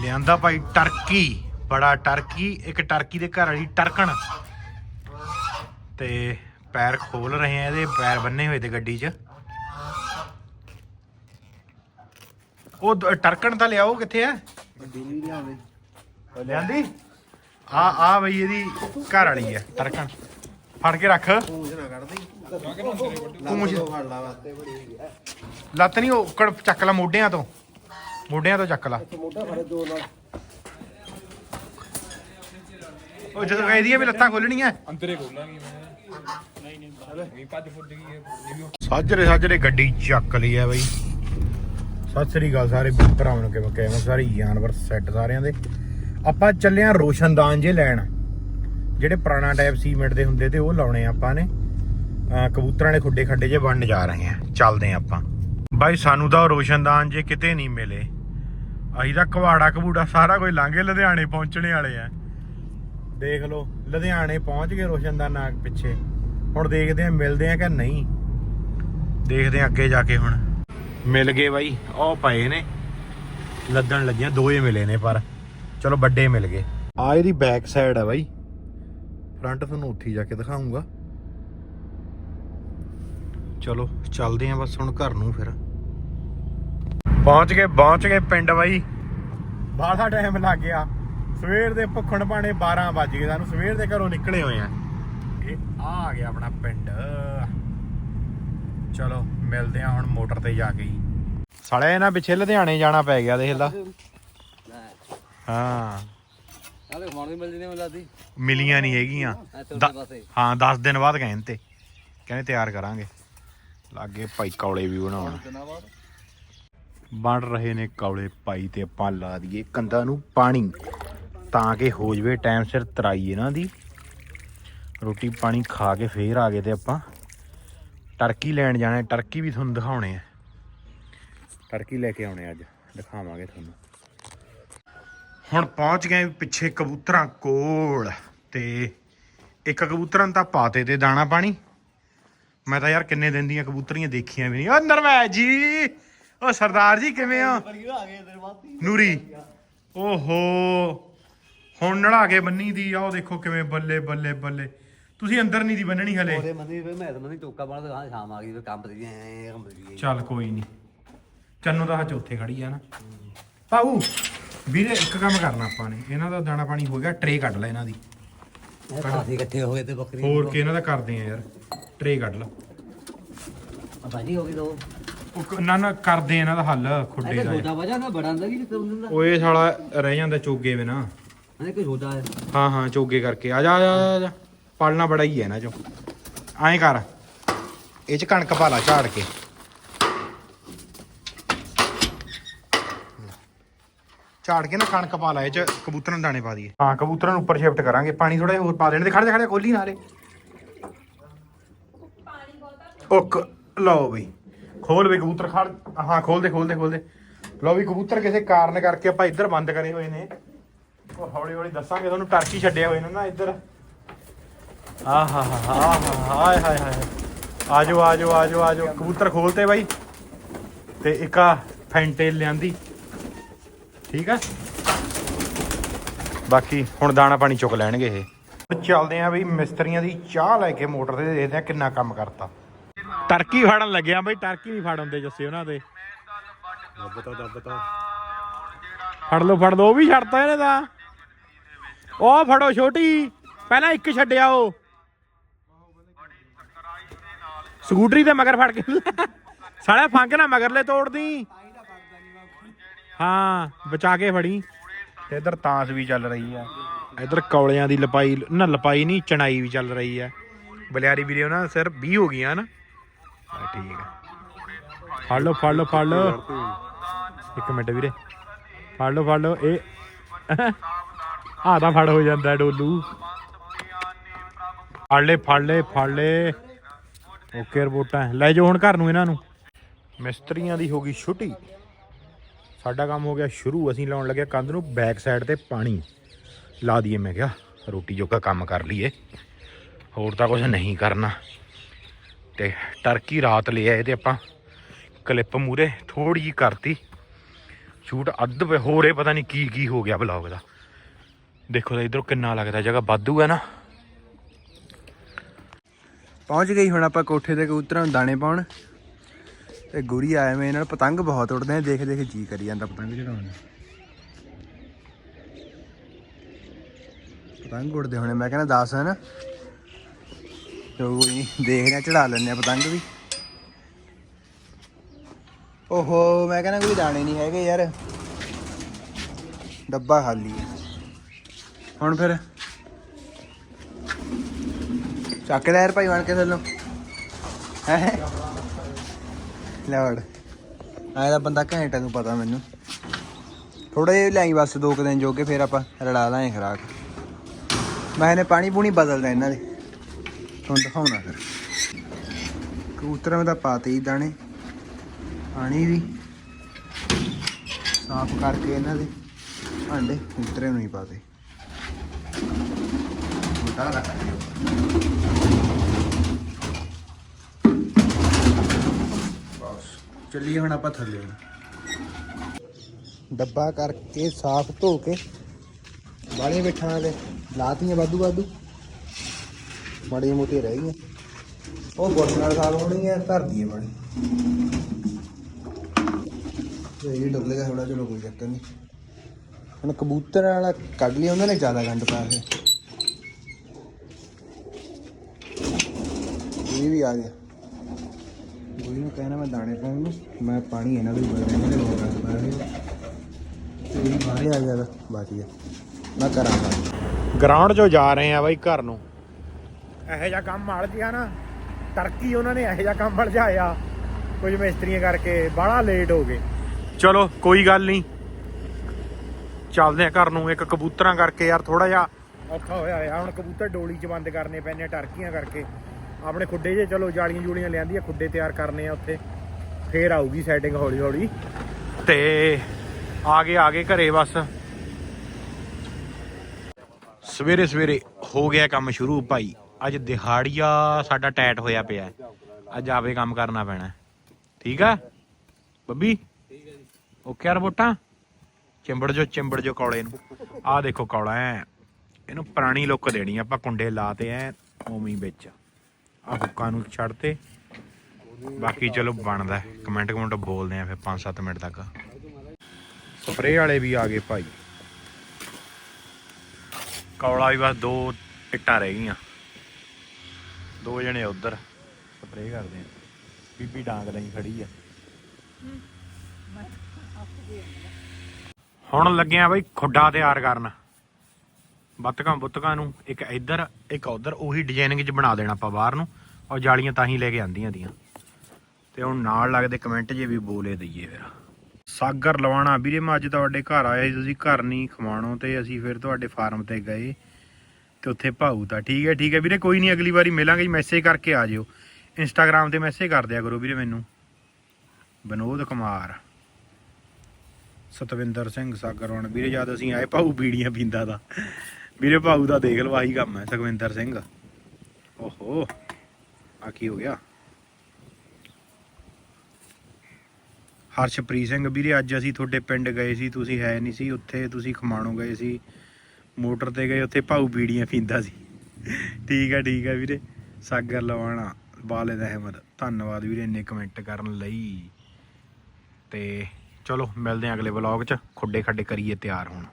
ਲਿਆਂਦਾ ਭਾਈ ਟਰਕੀ ਬੜਾ ਟਰਕੀ ਇੱਕ ਟਰਕੀ ਦੇ ਘਰ ਵਾਲੀ ਟਰਕਣ। ਤੇ ਪੈਰ ਖੋਲ ਰਹੇ ਆ ਇਹਦੇ ਪੈਰ ਬੰਨੇ ਹੋਏ ਤੇ ਗੱਡੀ 'ਚ। ਉਹ ਦ- ਟਰਕਣ ਤਾਂ ਲਿਆਓ ਕਿੱਥੇ ਆ? ਗੱਡੀ ਨਹੀਂ ਲਿਆਵੇ ਲਿਆਂਦੀ? ਆ ਆ ਬਈ ਇਹਦੀ ਘਰ ਵਾਲੀ ਆ ਟਰਕਣ। ਫੜ ਕੇ ਰੱਖ। ਪੂੰਝ ਨਾ ਕੱਢਦੀ ਪੂੰਝ। ਫੜ ਲਾ ਵਾਸਤੇ ਲੱਤ ਨਹੀਂ ਉਹ ਕੜ ਚੱਕ ਲਾ ਮੋਢਿਆਂ ਤੋਂ। ਮੋਢਿਆਂ ਤੋਂ ਚੱਕ ਲਾ। ਤੇ ਮੋਢਾ ਫੜੇ ਦੋ ਨਾਲ। ਉਹ ਜਦੋਂ ਕਹਿੰਦੀ ਆ ਵੀ ਲੱਤਾਂ ਖੋਲਣੀਆਂ। ਅੰਤਰੇ ਖੋਲਾਂਗੇ ਮੈਂ। ਨਹੀਂ ਨਹੀਂ ਨਹੀਂ ਫੁੱਟ ਗਈ ਇਹ ਸਾਜਰੇ ਸਾਜਰੇ ਗੱਡੀ ਚੱਕ ਲਈ ਆ ਬਈ। ਸਤਿ ਸ੍ਰੀ ਅਕਾਲ ਸਾਰੇ ਭਰਾਵਾਂ ਨੂੰ ਕਿਵੇਂ ਕਿਵੇਂ? ਸਾਰੇ ਜਾਨਵਰ ਸੈੱਟ ਸਾਰਿਆਂ ਦੇ। ਆਪਾਂ ਚੱਲੇ ਆ ਰੋਸ਼ਨਦਾਨ ਜੇ ਲੈਣ। ਜਿਹੜੇ ਪੁਰਾਣਾ ਟਾਈਪ ਸੀਮੈਂਟ ਦੇ ਹੁੰਦੇ ਤੇ ਉਹ ਲਾਉਣੇ ਆ ਆਪਾਂ ਨੇ। ਕਬੂਤਰਾਂ ਦੇ ਖੁੱਡੇ ਖੱਡੇ ਜੇ ਬਣਨ ਜਾ ਰਹੇ ਆ। ਚੱਲਦੇ ਆ ਆਪਾਂ। ਬਾਈ ਸਾਨੂੰ ਤਾਂ ਰੋਸ਼ਨਦਾਨ ਜੇ ਕਿਤੇ ਨਹੀਂ ਮਿਲੇ। ਅਸੀਂ ਤਾਂ ਕਵਾੜਾ ਕਬੂੜਾ ਸਾਰਾ ਕੋਈ ਲਾਂਗੇ ਲੁਧਿਆਣੇ ਪਹੁੰਚਣੇ ਵਾਲੇ ਆ। ਦੇਖ ਲਓ, ਲੁਧਿਆਣੇ ਪਹੁੰਚ ਗਏ ਰੋਸ਼ਨਦਾਨ ਆ ਪਿੱਛੇ। ਹੁਣ ਦੇਖਦੇ ਆ ਮਿਲਦੇ ਆ ਕਿ ਨਹੀਂ। ਦੇਖਦੇ ਆ ਅੱਗੇ ਜਾ ਕੇ ਹੁਣ। ਮਿਲ ਗਏ ਬਾਈ ਉਹ ਪਏ ਨੇ। ਲੱਦਣ ਲੱਗੀਆਂ, ਦੋ ਮਿਲੇ ਨੇ ਪਰ। ਚਲੋ, ਵੱਡੇ ਮਿਲ ਗਏ। ਆ ਇਹਦੀ ਬੈਕ ਸਾਈਡ ਆ ਬਾਈ। ਫਰੰਟ ਤੁਹਾਨੂੰ ਉੱਥੇ ਜਾ ਕੇ ਦਿਖਾਉਂਗਾ ਚਲੋ, ਚੱਲਦੇ ਆ ਬਸ ਹੁਣ ਘਰ ਨੂੰ ਫਿਰ। ਪਹੁੰਚ ਗਏ ਪਹੁੰਚ ਗਏ ਪਿੰਡ ਬਾਈ। ਬਾਹਲਾ ਟਾਈਮ ਲੱਗ ਗਿਆ। ਸਵੇਰ ਦੇ ਭੁੱਖਣ ਪਾਣੇ 12 ਵੱਜ ਗਏ ਸਾਨੂੰ ਸਵੇਰ ਦੇ ਘਰੋਂ ਨਿਕਲੇ ਹੋਏ ਆ। ਇਹ ਆ ਆ ਗਿਆ ਆਪਣਾ ਪਿੰਡ। ਚਲੋ ਮਿਲਦੇ ਆ ਹੁਣ ਮੋਟਰ ਤੇ ਜਾ ਕੇ ਹੀ। ਸਾਲੇ ਇਹਨਾਂ ਪਿੱਛੇ ਲੁਧਿਆਣੇ ਜਾਣਾ ਪੈ ਗਿਆ ਦੇਖ ਲਾ। ਹਾਂ। ਆਲੇ ਹੁਣ ਵੀ ਮਿਲਦੀ ਨਹੀਂ ਮਿਲਦੀ। ਮਿਲੀਆਂ ਨਹੀਂ ਹੈਗੀਆਂ। ਹਾਂ 10 ਦਿਨ ਬਾਅਦ ਕਹਿੰਦੇ ਤੇ ਕਹਿੰਦੇ ਤਿਆਰ ਕਰਾਂਗੇ। ਲਾਗੇ ਭਾਈ ਕੌਲੇ ਵੀ ਬਣਾਉਣ। ਬਣ ਰਹੇ ਨੇ ਕੌਲੇ ਪਾਈ ਤੇ ਆਪਾਂ ਲਾ ਦਈਏ ਕੰਧਾਂ ਨੂੰ ਪਾਣੀ। ਤਾਂ ਕਿ ਹੋ ਜਵੇ ਟਾਈਮ ਸਿਰ ਤਰਾਈ ਇਹਨਾਂ ਦੀ। ਰੋਟੀ ਪਾਣੀ ਖਾ ਕੇ ਫੇਰ ਆ ਗਏ ਤੇ ਆਪਾਂ। ਟਰਕੀ ਲੈਣ ਜਾਣਾ, ਟਰਕੀ ਵੀ ਤੁਹਾਨੂੰ ਦਿਖਾਉਣੇ ਆ। ਟਰਕੀ ਲੈ ਕੇ ਆਉਣੇ ਅੱਜ, ਦਿਖਾਵਾਂਗੇ ਤੁਹਾਨੂੰ। ਹੁਣ ਪਹੁੰਚ ਗਏ ਪਿੱਛੇ ਕਬੂਤਰਾਂ ਕੋਲ ਤੇ ਇੱਕ ਕਬੂਤਰਾਂ ਨੂੰ ਤਾਂ ਪਾਤੇ ਤੇ ਦਾਣਾ ਪਾਣੀ। ਮੈਂ ਤਾਂ ਯਾਰ ਕਿੰਨੇ ਦਿਨ ਦੀਆਂ ਕਬੂਤਰੀਆਂ ਦੇਖੀਆਂ ਵੀ ਨਹੀਂ। ਓ ਨਰਵੈਜ ਜੀ! ਓ ਸਰਦਾਰ ਜੀ ਕਿਵੇਂ ਆ ਨੂਰੀ। ਓਹੋ ਹੁਣ ਨੜਾ ਕੇ ਬੰਨੀ ਦੀ ਆ ਉਹ ਦੇਖੋ ਕਿਵੇਂ ਬੱਲੇ ਬੱਲੇ ਬੱਲੇ। ਤੁਸੀਂ ਅੰਦਰ ਨਹੀਂ ਦੀ ਬੰਨਣੀ ਹਲੇ। ਉਹਦੇ ਮੰਦੀ ਫਿਰ ਮੈਂ ਤਾਂ ਮੰਦੀ ਟੋਕਾ ਬਣਾ ਤੇ ਗਾਂ ਸ਼ਾਮ ਆ ਗਈ ਫਿਰ ਕੰਮ ਤੇ ਐ ਕੰਮ ਤੇ ਚੱਲ ਕੋਈ ਨਹੀਂ। ਚੰਨੂ ਦਾ ਹੱਥ ਉੱਥੇ ਖੜੀ ਆ ਨਾ। ਪਾਉ ਵੀਰੇ ਇੱਕ ਕੰਮ ਕਰਨਾ ਆਪਾਂ ਨੇ। ਇਹਨਾਂ ਦਾ ਦਾਣਾ ਪਾਣੀ ਹੋ ਗਿਆ ਟਰੇ ਕੱਢ ਲੈ ਇਹਨਾਂ ਦੀ। ਕਾਫੀ ਇਕੱਠੇ ਹੋ ਗਏ ਤੇ ਬੱਕਰੀ ਹੋਰ ਕੀ ਇਹਨਾਂ ਦਾ ਕਰਦੇ ਆ ਯਾਰ। ਟਰੇ ਕੱਢ ਲਾ। ਬਾਜੀ ਹੋ ਗਈ ਦੋ। ਉਹ ਕ- ਨਾ ਨਾ ਕਰਦੇ ਆ ਇਹਨਾਂ ਦਾ ਹੱਲ ਖੁੱਡੇ ਇਹ ਦਾ ਛੋਟਾ ਵਜਾ ਨਾ ਬੜਾ ਅੰਦਰ ਕੀ ਕਰ ਦਿੰਦਾ? ਓਏ ਸਾਲਾ ਰਹਿ ਜਾਂਦਾ ਚੋਗੇ ਵੇ ਨਾ ਇਹ ਕੋਈ ਛੋਟਾ ਹੈ। ਹਾਂ ਹਾਂ ਚੋਗੇ ਕਰਕੇ। ਆ ਜਾ ਆ ਜਾ, ਆ ਜਾ ਪਾਲਣਾ ਬੜਾ ਹੀ ਹੈ ਇਹਨਾਂ ਚੋਂ। ਐਂ ਕਰ। ਇਹ ਚ ਕਣਕ ਪਾ ਲਾ ਝਾੜ ਕੇ। ਝਾੜ ਕੇ ਨਾ ਕਣਕ ਪਾ ਲਾ ਇਹ ਚ ਕਬੂਤਰਾਂ ਨੂੰ ਦਾਣੇ ਪਾ ਦਈਏ। ਹਾਂ ਕਬੂਤਰਾਂ ਨੂੰ ਉੱਪਰ ਸ਼ਿਫਟ ਕਰਾਂਗੇ। ਪਾਣੀ ਥੋੜਾ ਜਿਹਾ ਹੋਰ ਪਾ ਦੇਣ। ਦੇ ਖੜ ਜਾ ਖੜ ਜਾ ਖੋਲੀ ਨਾਲੇ। ਓਕ ਲਓ ਬਈ। ਖੋਲ ਬਈ ਕਬੂਤਰ ਖੜ, ਹਾਂ, ਖੋਲ ਦੇ ਖੋਲ ਦੇ ਖੋਲ ਦੇ। ਲਓ ਵੀ ਕਬੂਤਰ ਕਿਸੇ ਕਾਰਨ ਕਰਕੇ ਆਪਾਂ ਇੱਧਰ ਬੰਦ ਕਰੇ ਹੋਏ ਨੇ। ਉਹ ਹੌਲੀ ਹੌਲੀ ਦੱਸਾਂਗੇ, ਤੁਹਾਨੂੰ ਟਰਕੀ ਛੱਡਿਆ ਹੋਏ ਨੇ ਨਾ ਇੱਧਰ। ਆਹ, ਹਾ ਹਾ ਹਾ ਹਾਏ ਹਾਏ ਹਾਏ। ਆਜੋ ਆਜੋ ਆਜੋ ਆਜੋ ਕਬੂਤਰ ਖੋਲਤੇ ਬਾਈ। ਤੇ ਇੱਕ ਆ ਫੈਂਟੇਲ ਲਿਆਂਦੀ। ਠੀਕ ਆ? ਬਾਕੀ ਹੁਣ ਦਾਣਾ ਪਾਣੀ ਚੁੱਕ ਲੈਣਗੇ ਇਹ। ਚੱਲਦੇ ਆ ਬਈ ਮਿਸਤਰੀਆਂ ਦੀ ਚਾਹ ਲੈ ਕੇ ਮੋਟਰ ਤੇ ਦੇਖਦੇ ਆ ਕਿੰਨਾ ਕੰਮ ਕਰਤਾ। ਟਰਕੀ ਫੜਨ ਲੱਗਿਆ ਬਈ ਟਰਕੀ ਨਹੀਂ ਫੜ ਹੁੰਦੇ ਜੱਸੇ ਉਹਨਾਂ ਦੇ। ਦੱਬਤਾ ਦੱਬਤਾ ਫੜ ਲਓ ਫੜ ਲਓ ਉਹ ਵੀ ਛੱਡਤਾ ਇਹਨੇ ਤਾਂ। ਉਹ ਫੜੋ ਛੋਟੀ ਪਹਿਲਾਂ ਇੱਕ ਛੱਡਿਆ ਉਹ। ਸਕੂਟਰੀ ਤੇ ਮਗਰ ਫੜ ਕੇ। ਸਾਲੇ ਫੰਗ ਨਾ ਮਗਰਲੇ ਤੋੜਦੀ। ਹਾਂ ਬਚਾ ਕੇ ਫੜੀ। ਤੇ ਇਧਰ ਤਾਂਸ ਵੀ ਚੱਲ ਰਹੀ ਆ। ਇਧਰ ਕੌਲਿਆਂ ਦੀ ਲਪਾਈ ਨਾ ਲਪਾਈ ਨਹੀਂ ਚਣਾਈ ਵੀ ਚੱਲ ਰਹੀ ਆ। ਬਲਿਆਰੀ ਵੀਰੇ ਉਹਨਾਂ ਸਿਰ 20 ਹੋ ਗਈਆਂ ਨਾ ਠੀਕ ਆ ਫੜ ਲਓ ਫੜ ਲਓ ਫੜ ਲਓ। ਇੱਕ ਮਿੰਟ ਵੀਰੇ। ਫੜ ਲਓ ਫੜ ਲਓ, ਇਹ। ਆ ਤਾਂ ਫੜ ਹੋ ਜਾਂਦਾ ਡੋਲੂ। ਫੜ ਲੈ ਫੜ ਲੈ ਫੜ ਲੈ। ਓਕੇ, ਰਿਪੋਰਟਾਂ। ਲੈ ਜਾਓ ਹੁਣ ਘਰ ਨੂੰ ਇਹਨਾਂ ਨੂੰ। ਮਿਸਤਰੀਆਂ ਦੀ ਹੋ ਗਈ ਛੁੱਟੀ। ਸਾਡਾ ਕੰਮ ਹੋ ਗਿਆ ਸ਼ੁਰੂ। ਅਸੀਂ ਲਾਉਣ ਲੱਗੇ ਕੰਧ ਨੂੰ ਬੈਕ ਸਾਈਡ ਤੇ ਪਾਣੀ। ਲਾ ਦਈਏ, ਮੈਂ ਕਿਹਾ ਰੋਟੀ ਜੋਗਾ ਕੰਮ ਕਰ ਲਈਏ। ਹੋਰ ਤਾਂ ਕੁਝ ਨਹੀਂ ਕਰਨਾ। ਤੇ ਟਰਕੀ ਰਾਤ ਲੈ ਆਏ ਤੇ ਆਪਾਂ ਕਲਿੱਪ ਮੂਰੇ ਥੋੜੀ ਜੀ ਕਰਤੀ। ਸ਼ੂਟ ਅੱਧ ਪਏ ਹੋਰੇ ਪਤਾ ਨਹੀਂ ਕੀ ਕੀ ਹੋ ਗਿਆ ਬਲੌਗ ਦਾ। ਦੇਖੋ ਤਾਂ ਇਧਰੋਂ ਕਿੰਨਾ ਲੱਗਦਾ ਜਗ੍ਹਾ, ਵਾਧੂ ਹੈ ਨਾ? ਪਹੁੰਚ ਗਈ ਹੁਣ ਆਪਾਂ ਕੋਠੇ ਤੇ ਕਬੂਤਰਾਂ ਨੂੰ ਦਾਣੇ ਪਾਉਣ। ਤੇ ਗੁਰੀ ਆਏ ਮੈਂ ਇਹਨਾਂ ਨਾਲ ਪਤੰਗ ਬਹੁਤ ਉੜਦੇ ਆ, ਦੇਖ ਦੇਖ ਜੀ ਕਰੀ ਜਾਂਦਾ ਪਤੰਗ ਚੜਾਉਣ। ਪਤੰਗ ਉੜਦੇ ਹੋਣੇ, ਮੈਂ ਕਹਿੰਦਾ 10 ਹੈ ਨਾ ਚਲੋ ਕੋਈ ਨੀ, ਦੇਖਦੇ ਆ ਚੜਾ ਲੈਂਦੇ ਆ ਪਤੰਗ ਵੀ। ਓਹੋ ਮੈਂ ਕਹਿੰਦਾ ਕੋਈ ਦਾਣੇ ਨਹੀਂ ਹੈਗੇ ਯਾਰ। ਡੱਬਾ ਖਾਲੀ ਹੈ ਹੁਣ ਫਿਰ? ਚੱਕ ਲੈ ਯਾਰ ਭਾਈ ਬਣ ਕੇ ਥੱਲੋਂ। ਹੈ? ਲੜ ਵੜ। ਆਇਆ ਦਾ ਬੰਦਾ ਘੈਂਟਾ ਨੂੰ ਪਤਾ ਮੈਨੂੰ। ਥੋੜਾ ਜਿਹਾ ਲਿਆਈ ਬਸ ਦੋ ਕੁ ਦਿਨ ਜੋਗੇ ਫਿਰ ਆਪਾਂ ਰਲਾ ਲਾਂਗੇ ਖਰਾਕ। ਮੈਂ ਇਹਨੇ ਪਾਣੀ ਪੂਣੀ ਬਦਲਦਾ ਇਹਨਾਂ ਦੇ। ਤੁਹਾਨੂੰ ਦਿਖਾਉਣਾ ਫਿਰ। ਕਬੂਤਰਾਂ ਦਾ ਪਾਤੇ ਹੀ ਦਾਣੇ। ਪਾਣੀ ਵੀ। ਸਾਫ਼ ਕਰਕੇ ਇਹਨਾਂ ਦੇ। ਆਂਡੇ ਕਬੂਤਰੇ ਨੂੰ ਹੀ ਪਾਤੇ ਮੋਟਾ ਰੱਖ ਬਸ, ਚੱਲੀਏ ਹੁਣ ਆਪਾਂ ਥੱਲੇ। ਡੱਬਾ ਕਰਕੇ ਸਾਫ਼ ਧੋ ਕੇ ਬਾਲੀਆਂ ਬੈਠਾਂ ਵਾਲੇ, ਲਾਤੀਆਂ ਵਾਧੂ ਵਾਧੂ ਮਾੜੀਆਂ ਮੋਟੀਆਂ ਰਹਿ ਗਈਆਂ ਉਹ ਬੁਰਸ਼ ਨਾਲ ਸਾਫ਼ ਹੋਣੀ ਹੈ ਧਰ ਦਈਏ ਬਾਣੀ ਤੇ ਇਹ ਡੁੱਲੇਗਾ ਥੋੜਾ ਚਲੋ ਕੋਈ ਚੱਕਰ ਨਹੀਂ। ਹੁਣ ਕਬੂਤਰ ਵਾਲਾ ਕੱਢ ਲਿਆ ਉਹਨਾਂ ਨੇ ਜ਼ਿਆਦਾ ਗੰਦ ਪਾਇਆ ਹੈ ਇਹ ਵੀ ਆ ਗਿਆ। ਕੋਈ ਨੂੰ ਕਹਿਣਾ ਮੈਂ ਦਾਣੇ ਪਾਉਣ ਨੂੰ ਮੈਂ ਪਾਣੀ ਇਹਨਾਂ ਦੇ ਬਦਲ ਇਹਨਾਂ ਦੇ ਬਹੁਤ ਗੰਦ ਪਾਇਆ ਹੈ ਤੇ ਇਹ ਬਾਹਰ ਆ ਗਿਆ ਵਾ, ਮੈਂ ਕਰਾਂਗਾ ਗਰਾਊਂਡ 'ਚੋਂ ਜਾ ਰਹੇ ਆ ਬਾਈ ਘਰ ਨੂੰ। ਇਹੋ ਜਿਹਾ ਕੰਮ ਮੜ ਗਿਆ ਨਾ ਟਰਕੀ ਉਹਨਾਂ ਨੇ ਇਹੋ ਜਿਹਾ ਕੰਮ ਮਲਜਾਇਆ ਕੁਝ ਮਿਸਤਰੀਆਂ ਕਰਕੇ ਬਾਹਲਾ ਲੇਟ ਹੋ ਗਏ। ਚਲੋ ਕੋਈ ਗੱਲ ਨਹੀਂ। ਚੱਲਦੇ ਆ ਘਰ ਨੂੰ ਇੱਕ ਕਬੂਤਰਾਂ ਕਰਕੇ ਯਾਰ ਥੋੜਾ ਜਿਹਾ। ਔਖਾ ਹੋਇਆ ਆ ਹੁਣ ਕਬੂਤਰ ਡੋਲੀ 'ਚ ਬੰਦ ਕਰਨੇ ਪੈਣੇ ਆ ਟਰਕੀਆਂ ਕਰਕੇ। ਆਪਣੇ ਖੁੱਡੇ ਜੇ ਚਲੋ ਜਾਲੀਆਂ ਜੂਲੀਆਂ ਲਿਆਂਦੀਆਂ ਖੁੱਡੇ ਤਿਆਰ ਕਰਨੇ ਆ ਉੱਥੇ। ਫੇਰ ਆਊਗੀ ਸੈਟਿੰਗ ਹੌਲੀ ਹੌਲੀ ਤੇ ਆ ਗਏ ਆ ਗਏ ਘਰੇ ਬਸ। ਸਵੇਰੇ ਸਵੇਰੇ ਹੋ ਗਿਆ ਕੰਮ ਸ਼ੁਰੂ ਭਾਈ। ਅੱਜ ਦਿਹਾੜੀਆ ਸਾਡਾ ਟਾਈਟ ਹੋਇਆ ਪਿਆ ਅੱਜ ਆਵੇ ਕੰਮ ਕਰਨਾ ਪੈਣਾ ਠੀਕ ਆ? ਬੱਬੀ? ਓਕੇ ਯਾਰ ਬੋਟਾ ਚਿੰਬੜ ਜੋ ਚਿੰਬੜ ਜੋ ਕੌਲੇ ਨੂੰ। ਆਹ ਦੇਖੋ ਕੌਲਾ ਐ। ਇਹਨੂੰ ਪੁਰਾਣੀ ਲੁੱਕ ਦੇਣੀ ਆਪਾਂ ਕੁੰਡੇ ਲਾਤੇ ਐ ਉਵੇਂ ਵਿੱਚ। ਆ ਹੁੱਕਾਂ ਨੂੰ ਛੱਡਤੇ ਬਾਕੀ ਚਲੋ ਬਣਦਾ ਕਮੈਂਟ ਕਮੈਂਟ ਬੋਲਦੇ ਆ ਫਿਰ 5-7 ਮਿੰਟ ਤੱਕ। ਸਪਰੇ ਵਾਲੇ ਵੀ ਆ ਗਏ ਭਾਈ। ਕੌਲਾ ਵੀ ਬਸ ਦੋ ਇੱਟਾਂ ਰਹਿ ਗਈਆਂ। ਦੋ ਜਣੇ ਉਧਰ ਸਪਰੇਅ ਕਰਦੇ ਆ। ਬੀਬੀ ਡਾਂਗ ਲਈ ਖੜੀ ਆ। ਹੁਣ ਲੱਗੇ ਆ ਬਈ ਖੁੱਡਾ ਤਿਆਰ ਕਰਨ। ਬੱਤਕਾਂ ਬੁੱਤਕਾਂ ਨੂੰ ਇੱਕ ਇੱਧਰ, ਇੱਕ ਉਧਰ, ਉਹੀ ਡਿਜ਼ਾਈਨਿੰਗ ਚ ਬਣਾ ਦੇਣਾ ਆਪਾਂ ਬਾਹਰ ਨੂੰ, ਔਰ ਜਾਲੀਆਂ ਤਾਂ ਹੀ ਲੈ ਕੇ ਆਂਦੀਆਂ ਦੀਆਂ ਤੇ ਹੁਣ ਨਾਲ ਲੱਗਦੇ ਕਮੈਂਟ ਜੇ ਵੀ ਬੋਲੇ ਦਈਏ ਫਿਰ। ਸਾਗਰ ਲਵਾਣਾ, ਵੀਰੇ ਮੈਂ ਅੱਜ ਤੁਹਾਡੇ ਘਰ ਆਇਆ ਸੀ, ਤੁਸੀਂ ਘਰ ਨਹੀਂ ਖਵਾਣੋ ਤੇ ਅਸੀਂ ਫਿਰ ਤੁਹਾਡੇ ਫਾਰਮ ਤੇ ਗਏ। ਤੇ ਉੱਥੇ ਭਾਊ ਠੀਕ ਹੈ ਠੀਕ ਹੈ। ਵੀਰੇ ਕੋਈ ਨਹੀਂ, ਅਗਲੀ ਵਾਰੀ ਮਿਲਾਂਗੇ ਮੈਸੇਜ ਕਰਕੇ ਆ ਜਿਓ। ਇੰਸਟਾਗ੍ਰam ਤੇ ਮੈਸੇਜ ਕਰ ਦਿਆ ਕਰੋ ਵੀਰੇ ਮੈਨੂੰ। ਵਿਨੋਦ ਕੁਮਾਰ। ਸਤਵਿੰਦਰ ਸਿੰਘ ਸਾਗਰਵਣ ਵੀਰੇ ਜਦ ਅਸੀਂ ਆਏ, ਭਾਊ ਬੀੜੀਆਂ ਪੀਂਦਾ ਦਾ ਵੀਰੇ ਭਾਊ ਦਾ ਦੇਖ ਲਓ, ਆਹੀ ਕੰਮ ਹੈ ਸੁਖਵਿੰਦਰ ਸਿੰਘ। ਓਹੋ ਆ ਕੀ ਹੋ ਗਿਆ? ਹਰਸ਼ਪ੍ਰੀਤ ਸਿੰਘ, ਵੀਰੇ ਅੱਜ ਅਸੀਂ ਤੁਹਾਡੇ ਪਿੰਡ ਗਏ ਸੀ, ਤੁਸੀਂ ਹੈ ਨਹੀਂ ਸੀ ਉੱਥੇ, ਤੁਸੀਂ ਖਮਾਣੋ ਗਏ ਸੀ। ਮੋਟਰ ਤੇ ਗਏ, ਉੱਥੇ ਭਾਊ ਬੀੜੀਆਂ ਪੀਂਦਾ ਸੀ। ਠੀਕ ਹੈ ਠੀਕ ਹੈ ਵੀਰੇ। ਸਾਗਰ ਲਵਾਣਾ ਬਾਲਿਦ ਅਹਿਮਦ ਧੰਨਵਾਦ ਵੀਰੇ, ਇੰਨੇ ਕਮੈਂਟ ਕਰਨ ਲਈ। ਤੇ ਚਲੋ, ਮਿਲਦੇ ਹਾਂ ਅਗਲੇ ਵਲੌਗ 'ਚ। ਖੁੱਡੇ ਖੱਡੇ ਕਰੀਏ ਤਿਆਰ ਹੁਣ।